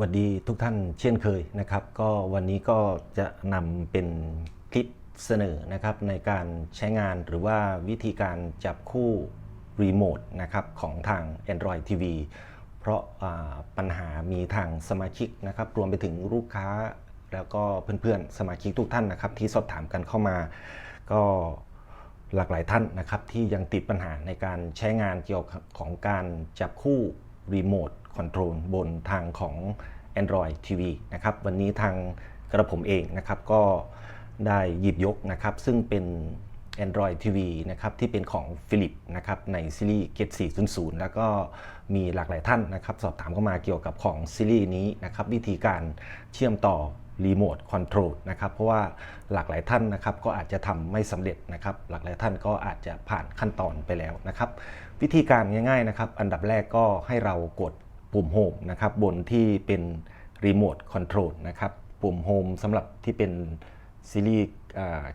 สวัสดีทุกท่านเช่นเคยนะครับ ก็วันนี้ก็จะนำเป็นคลิปเสนอนะครับในการใช้งานหรือว่าวิธีการจับคู่รีโมทนะครับของทาง Android TV เพราะปัญหามีทางสมาชิกนะครับ รวมไปถึงลูกค้าแล้วก็เพื่อนๆ สมาชิกทุกท่านนะครับ ที่สอบถามกันเข้ามา ก็หลากหลายท่านนะครับที่ยังติดปัญหาในการใช้งานเกี่ยวกับของการจับคู่รีโมท คอนโทรลบนทางของ Android TV นะครับวันนี้ทางกระผมเองนะครับก็ได้หยิบยกนะครับซึ่งเป็น Android TV นะครับที่เป็นของ Philip นะครับในซีรีส์ Get 400 แล้วก็มีหลากหลายท่านนะครับสอบถามเข้ามาเกี่ยวกับของซีรีส์นี้นะครับวิธีการเชื่อมต่อรีโมทคอนโทรลนะครับเพราะว่าหลากหลายท่านนะครับก็อาจจะทำไม่สำเร็จนะครับหลากหลายท่านก็อาจจะผ่านขั้นตอนไปแล้วนะครับวิธีการง่ายๆนะครับอันดับแรกก็ให้เรากด ปุ่มโฮมนะครับบนที่เป็นรีโมทคอนโทรลนะครับปุ่มโฮมสำหรับที่เป็นซีรีส์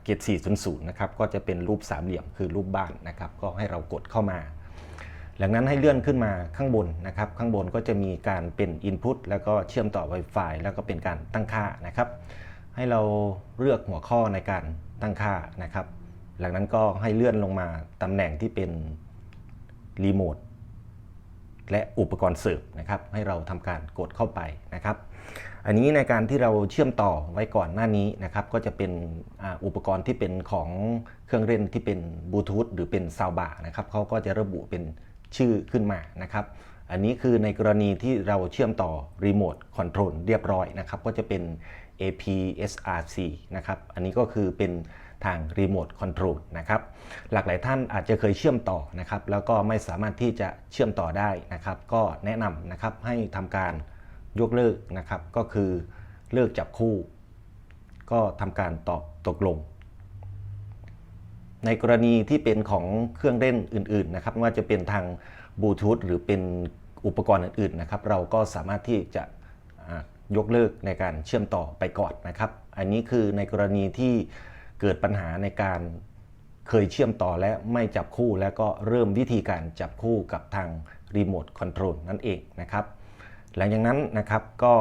เกต400นะครับก็จะเป็นรูปสามเหลี่ยมคือรูปบ้านนะครับก็ให้เรากดเข้ามา หลังนั้นให้เลื่อนขึ้นมาข้างบนนะครับข้างบนก็จะมีการเป็น Input แล้วก็เชื่อมต่อ Wi-Fi แล้วก็เป็นการตั้งค่านะครับ ให้เราเลือกหัวข้อในการตั้งค่านะครับ หลังนั้นก็ให้เลื่อนลงมาตำแหน่งที่เป็นรีโมท และอุปกรณ์เสริมนะครับ ให้เราทำการกดเข้าไปนะครับ อันนี้ในการที่เราเชื่อมต่อไว้ก่อนหน้านี้นะครับ ก็จะเป็นอาอุปกรณ์ที่เป็นของเครื่องเล่นที่เป็นบลูทูธหรือเป็นซาวบานะครับเขาก็จะระบุเป็นชื่อขึ้นมานะครับอันนี้คือในกรณีที่เราเชื่อมต่อรีโมทคอนโทรลเรียบร้อยนะครับ ก็จะเป็น APSRC นะครับ อันนี้ก็คือเป็น ทางรีโมทคอนโทรลนะครับหลากหลายท่านอาจจะเคยเชื่อมต่อนะครับแล้วก็ไม่สามารถที่จะเชื่อมต่อได้นะครับ ก็แนะนำนะครับให้ทำการยกเลิกนะครับ ก็คือเลิกจับคู่ ก็ทำการตอบตกลง ในกรณีที่เป็นของเครื่องเล่นอื่นๆนะครับไม่ว่าจะเป็นทางบลูทูธหรือเป็นอุปกรณ์อื่นๆนะครับ เราก็สามารถที่จะยกเลิกในการเชื่อมต่อไปก่อนนะครับ อันนี้คือในกรณีที่ เกิดปัญหาในการเคยเชื่อมต่อและไม่จับคู่ แล้วก็เริ่มวิธีการจับคู่กับทางรีโมทคอนโทรลนั่นเองนะครับหลังจากนั้นนะครับก็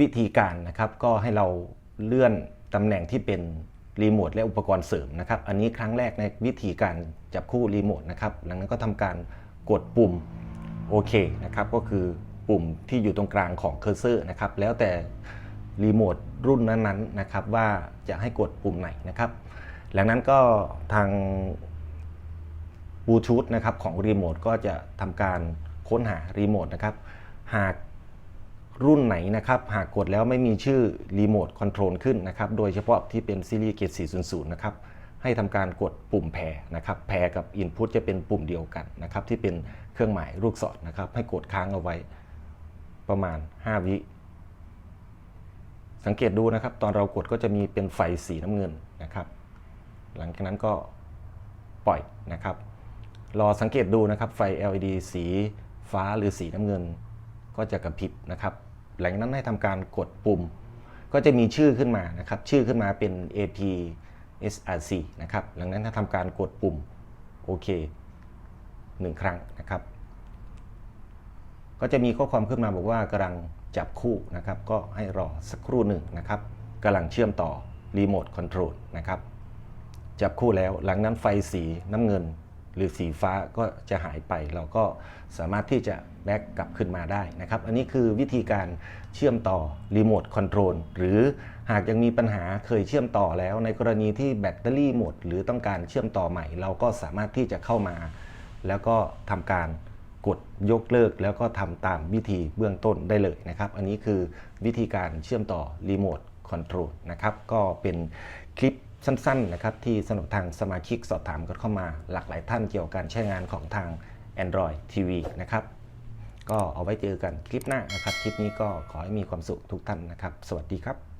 วิธีการนะครับก็ให้เราเลื่อนตำแหน่งที่เป็นรีโมทและอุปกรณ์เสริมนะครับ อันนี้ครั้งแรกในวิธีการจับคู่รีโมทนะครับหลังนั้นก็ทำการกดปุ่มโอเคนะครับก็คือปุ่มที่อยู่ตรงกลางของเคอร์เซอร์นะครับแล้วแต่ รีโมทรุ่นนั้นๆนะครับว่าจะให้กดปุ่มไหนนะครับหลังนั้นก็ทางบลูทูธนะครับของรีโมทก็จะทำการค้นหารีโมทนะครับหากรุ่นไหนนะครับหากกดแล้วไม่มีชื่อรีโมทคอนโทรลขึ้นนะครับโดยเฉพาะที่เป็นซีรีส์เกต400 นะครับให้ทำการกดปุ่มแพรนะครับแพรกับ Input จะเป็นปุ่มเดียวกันนะครับที่เป็นเครื่องหมายลูกศรนะครับให้กดค้างเอาไว้ประมาณ 5 วิ สังเกตดูนะครับ ตอนเรากดก็จะมีเป็นไฟสีน้ำเงินนะครับ หลังจากนั้นก็ปล่อยนะครับ รอสังเกตดูนะครับ ไฟ LED สีฟ้าหรือสีน้ำเงิน ก็จะกระพริบนะครับ หลังจากนั้นให้ทำการกดปุ่ม ก็จะมีชื่อขึ้นมานะครับ ชื่อขึ้นมาเป็น AP SRC นะครับ หลังนั้นถ้าทำการกดปุ่มโอเคหนึ่งครั้งนะครับ ก็จะมีข้อความขึ้นมาบอกว่ากำลังจับคู่นะครับ ก็ให้รอสักครู่หนึ่งนะครับกำลังเชื่อมต่อรีโมทคอนโทรลนะครับ จับคู่แล้วหลังนั้นไฟสีน้ำเงินหรือสีฟ้าก็จะหายไป เราก็สามารถที่จะแบ็กกลับขึ้นมาได้นะครับ อันนี้คือวิธีการเชื่อมต่อรีโมทคอนโทรลหรือหากยังมีปัญหาเคยเชื่อมต่อแล้ว ในกรณีที่แบตเตอรี่หมด หรือต้องการเชื่อมต่อใหม่ เราก็สามารถที่จะเข้ามา แล้วก็ทำการ กดยกเลิกแล้วก็ทำตามวิธีเบื้องต้นได้เลยนะครับ อันนี้คือวิธีการเชื่อมต่อรีโมทคอนโทรลนะครับ ก็เป็นคลิปสั้นๆนะครับที่สำหรับทางสมาชิกสอบถามกันเข้ามาหลากหลายท่านเกี่ยวกับการใช้งานของทาง Android TV นะครับ ก็เอาไว้เจอกันคลิปหน้านะครับ คลิปนี้ก็ขอให้มีความสุขทุกท่านนะครับ สวัสดีครับ